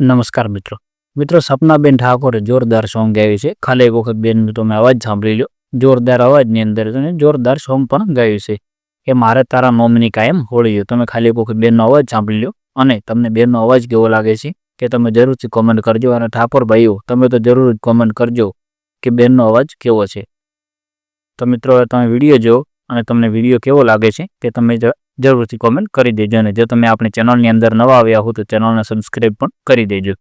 નમસ્કાર મિત્રો. મિત્રો, સપનાબેન ઠાકોરે જોરદાર સોંગ ગાયું છે. ખાલી એક વખત બેન તમે અવાજ સાંભળી લો જોરદાર અવાજની અંદર અને જોરદાર સોંગ પણ ગાયું છે. કે મારે તારા નોમની કાયમ હોળી તમે ખાલી એક વખત બેનનો અવાજ સાંભળી લો અને તમને બેનનો અવાજ કેવો લાગે છે? કે તમે જરૂરથી કોમેન્ટ કરજો. અને ઠાકોર ભાઈઓ, તમે તો જરૂર જ કોમેન્ટ કરજો કે બેનનો અવાજ કેવો છે. તો મિત્રો તમે વીડિયો જો અને તમને વીડિયો કેવો લાગે છે? તે તમે જરૂરથી કોમેન્ટ કરી દેજો અને જો તમે આપણી ચેનલની અંદર નવા આવ્યા હો તો ચેનલને સબસ્ક્રાઈબ પણ કરી દેજો.